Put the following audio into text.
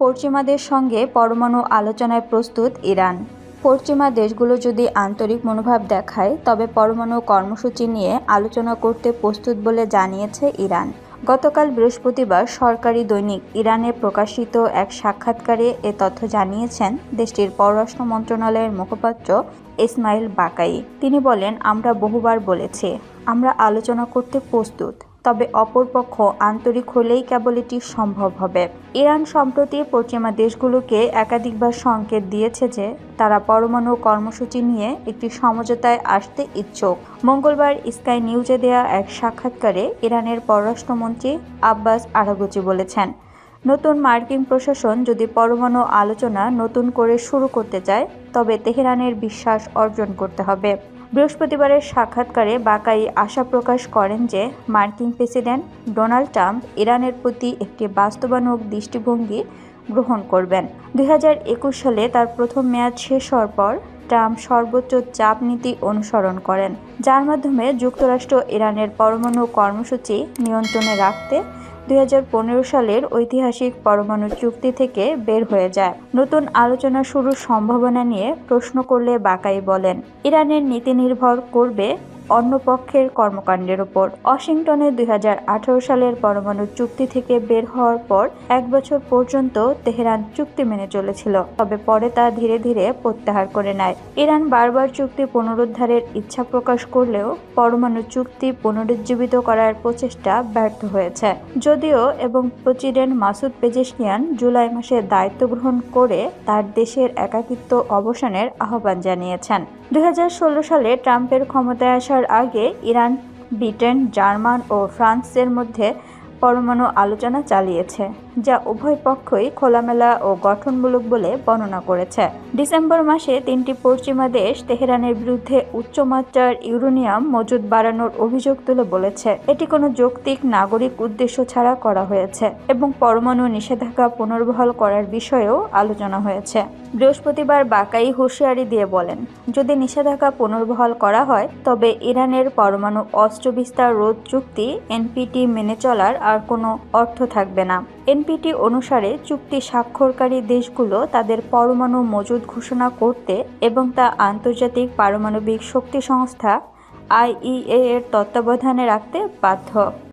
পশ্চিমাদের সঙ্গে পরমাণু আলোচনায় প্রস্তুত ইরান। পশ্চিমা দেশগুলো যদি আন্তরিক মনোভাব দেখায়, তবে পরমাণু কর্মসূচি নিয়ে আলোচনা করতে প্রস্তুত বলে জানিয়েছে ইরান। গতকাল বৃহস্পতিবার সরকারি দৈনিক ইরানে প্রকাশিত এক সাক্ষাৎকারে এ তথ্য জানিয়েছেন দেশটির পররাষ্ট্র মন্ত্রণালয়ের মুখপাত্র ইসমাইল বাকাই। তিনি বলেন, আমরা বহুবার বলেছি, আমরা আলোচনা করতে প্রস্তুত। তবে অপরপক্ষ আন্তরিক হলেই কেবল এটি সম্ভব হবে। ইরান সম্প্রতি পশ্চিমা দেশগুলোকে একাধিকবার সংকেত দিয়েছে যে, তারা পরমাণু কর্মসূচি নিয়ে একটি সমঝোতায় আসতে ইচ্ছুক। মঙ্গলবার স্কাই নিউজে দেয়া এক সাক্ষাৎকারে ইরানের পররাষ্ট্রমন্ত্রী আব্বাস আরাগুচি বলেছেন, নতুন মার্কিন প্রশাসন যদি পরমাণু আলোচনা নতুন করে শুরু করতে চায়, তবে তেহরানের বিশ্বাস অর্জন করতে হবে। বৃহস্পতিবারের সাক্ষাৎকারে বাকাই আশা প্রকাশ করেন যে মার্কিন প্রেসিডেন্ট ডোনাল্ড ট্রাম্প ইরানের প্রতি একটি বাস্তবানুক দৃষ্টিভঙ্গি গ্রহণ করবেন। দুই হাজার একুশ সালে তার প্রথম মেয়াদ শেষ হওয়ার পর ট্রাম্প সর্বোচ্চ চাপ নীতি অনুসরণ করেন, যার মাধ্যমে যুক্তরাষ্ট্র ইরানের পরমাণু কর্মসূচি নিয়ন্ত্রণে রাখতে দুই হাজার পনেরো সালের ঐতিহাসিক পরমাণু চুক্তি থেকে বের হয়ে যায়। নতুন আলোচনা শুরুর সম্ভাবনা নিয়ে প্রশ্ন করলে বাকাই বলেন, ইরানের নীতি নির্ভর করবে অন্য পক্ষের কর্মকাণ্ডের ওপর। ওয়াশিংটনে দু হাজার আঠারো সালের পরমাণু চুক্তি থেকে বের হওয়ার পর এক বছর পর্যন্ত তেহরান চুক্তি মেনে চলেছিল, তবে পরে তা ধীরে ধীরে প্রত্যাহার করে নেয়। ইরান বারবার চুক্তি পুনরুদ্ধারের ইচ্ছা প্রকাশ করলেও পরমাণু চুক্তি পুনরুজ্জীবিত করার প্রচেষ্টা ব্যর্থ হয়েছে। যদিও এবং প্রেসিডেন্ট মাসুদ পেজেশকিয়ান জুলাই মাসে দায়িত্ব গ্রহণ করে তার দেশের একাকিত্ব অবসানের আহ্বান জানিয়েছেন। দুই হাজার ষোলো সালে ট্রাম্পের ক্ষমতায় আসার আগে ইরান ব্রিটেন জার্মান ও ফ্রান্সের মধ্যে পরমাণু আলোচনা চালিয়েছে, যা উভয় পক্ষই খোলামেলা ও গঠনমূলক বলে বর্ণনা করেছে। ডিসেম্বর মাসে তিনটি পশ্চিমা দেশ তেহরানের বিরুদ্ধে উচ্চমাত্রার ইউরেনিয়াম মজুদ বাড়ানোর অভিযোগ তুলে বলেছে। এটি কোনো যৌক্তিক নাগরিক উদ্দেশ্য ছাড়া করা হয়েছে এবং পরমাণু নিষেধাজ্ঞা পুনর্বহাল করার বিষয়েও আলোচনা হয়েছে। বৃহস্পতিবার বাকাই হুঁশিয়ারি দিয়ে বলেন, যদি নিষেধাজ্ঞা পুনর্বহাল করা হয়, তবে ইরানের পরমাণু অস্ত্র বিস্তার রোধ চুক্তি এনপিটি মেনে চলার আর কোনো অর্থ থাকবে না। এনপিটি অনুসারে চুক্তি স্বাক্ষরকারী দেশগুলো তাদের পরমাণু মজুদ ঘোষণা করতে এবং তা আন্তর্জাতিক পারমাণবিক শক্তি সংস্থা আইইএ এর তত্ত্বাবধানে রাখতে বাধ্য।